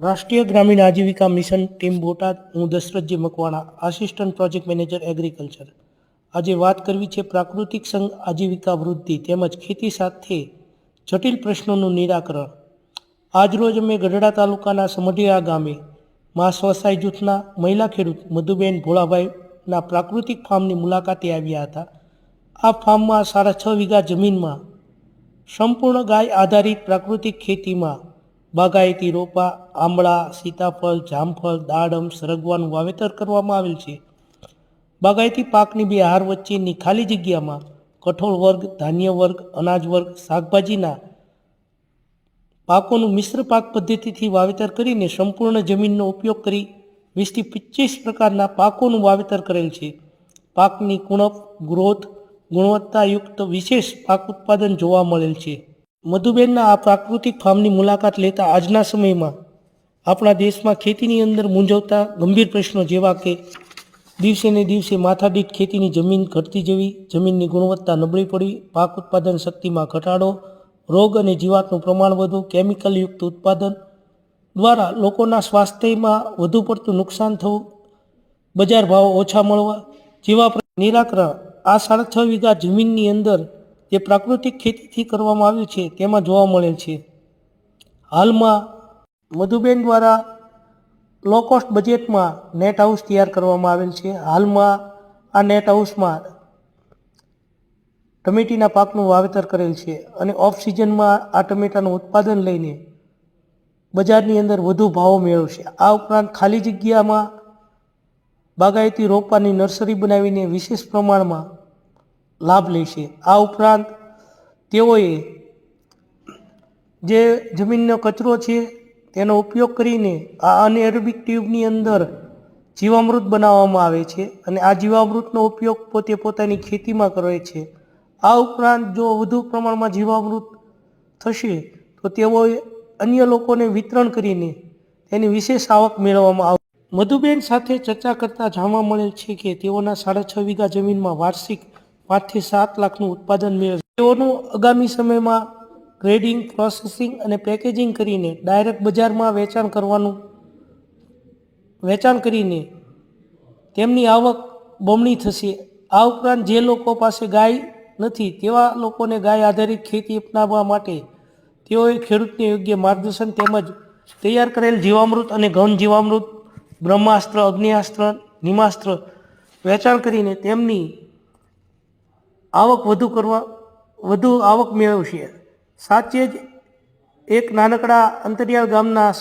રાષ્ટ્રીય ગ્રામીણ આજીવિકા મિશન ટીમ બોટાદ, હું Dashrathji Makwana, assistant project manager agriculture. આજે વાત કરવી છે પ્રાકૃતિક સંઘ આજીવિકા વૃદ્ધિ તેમજ ખેતી સાથે જટિલ પ્રશ્નોનું નિરાકરણ. આજરોજ અમે ગઢડા તાલુકાના સમઢિયા ગામે મા સ્વસહાય જૂથના મહિલા ખેડૂત મધુબેન ભોળાભાઈના પ્રાકૃતિક ફાર્મની મુલાકાતે આવ્યા હતા. આ ફાર્મમાં સાડા છ વીઘા જમીનમાં સંપૂર્ણ ગાય આધારિત પ્રાકૃતિક ખેતીમાં બાગાયતી રોપા, આંબળા, સીતાફળ, જામફળ, દાડમ, સરગવાનું વાવેતર કરવામાં આવેલ છે. બાગાયતી પાકની બે હાર વચ્ચેની ખાલી જગ્યામાં કઠોળ વર્ગ, ધાન્ય વર્ગ, અનાજ વર્ગ, શાકભાજીના પાકોનું મિશ્ર પાક પદ્ધતિથી વાવેતર કરીને સંપૂર્ણ જમીનનો ઉપયોગ કરી વીસથી પચીસ પ્રકારના પાકોનું વાવેતર કરેલ છે. પાકની કુણપ, ગ્રોથ, ગુણવત્તાયુક્ત વિશેષ પાક ઉત્પાદન જોવા મળેલ છે. મધુબેનના આ પ્રાકૃતિક ફાર્મની મુલાકાત લેતા આજના સમયમાં આપણા દેશમાં ખેતીની અંદર મૂંઝવતા ગંભીર પ્રશ્નો જેવા કે દિવસે ને દિવસે માથાદીઠ ખેતીની જમીન ઘટતી જવી, જમીનની ગુણવત્તા નબળી પડવી પાક ઉત્પાદન શક્તિમાં ઘટાડો, રોગ અને જીવાતનું પ્રમાણ વધુ કેમિકલયુક્ત ઉત્પાદન દ્વારા લોકોના સ્વાસ્થ્યમાં વધુ પડતું નુકસાન થવું, બજાર ભાવ ઓછા મળવા જેવા નિરાકરણ આ સાડા છ વીઘા જમીનની અંદર જે પ્રાકૃતિક ખેતીથી કરવામાં આવ્યું છે, તેમાં જોવા મળેલ છે. હાલમાં મધુબેન દ્વારા લો કોસ્ટ બજેટમાં નેટ હાઉસ તૈયાર કરવામાં આવેલ છે. હાલમાં આ નેટ હાઉસમાં ટમેટીના પાકનું વાવેતર કરેલ છે અને ઓફ સિઝનમાં આ ટમેટાનું ઉત્પાદન લઈને બજારની અંદર વધુ ભાવો મેળવશે આ ઉપરાંત ખાલી જગ્યામાં બાગાયતી રોપવાની નર્સરી બનાવીને વિશેષ પ્રમાણમાં લાભ લેશે. આ ઉપરાંત તેઓએ જે જમીનનો કચરો છે, તેનો ઉપયોગ કરીને આ અનએરોબિક ટ્યુબની અંદર જીવામૃત બનાવવામાં આવે છે અને આ જીવામૃતનો ઉપયોગ પોતે પોતાની ખેતીમાં કરે છે. આ ઉપરાંત જો વધુ પ્રમાણમાં જીવામૃત થશે, તો તેઓએ અન્ય લોકોને વિતરણ કરીને તેની વિશેષ આવક મેળવવામાં આવે મધુબેન સાથે ચર્ચા કરતાં જાણવા મળેલ છે કે તેઓના સાડા છ વીઘા જમીનમાં વાર્ષિક પાંચથી સાત લાખનું ઉત્પાદન મેળવે. તેઓનું આગામી સમયમાં ગ્રેડિંગ પ્રોસેસિંગ અને પેકેજિંગ કરીને ડાયરેક્ટ બજારમાં વેચાણ કરવાનું, વેચાણ કરીને તેમની આવક બમણી થશે. આ ઉપરાંત જે લોકો પાસે ગાય નથી, તેવા લોકોને ગાય આધારિત ખેતી અપનાવવા માટે તેઓએ ખેડૂતને યોગ્ય માર્ગદર્શન તેમજ તૈયાર કરેલ જીવામૃત અને ઘન જીવામૃત, બ્રહ્માસ્ત્ર અગ્નિઅસ્ત્ર નિમાસ્ત્ર વેચાણ કરીને તેમની આવક વધુ કરવા વધુ આવક મેળવશે. સાચે જ એક નાનકડા અંતરિયાળ ગામના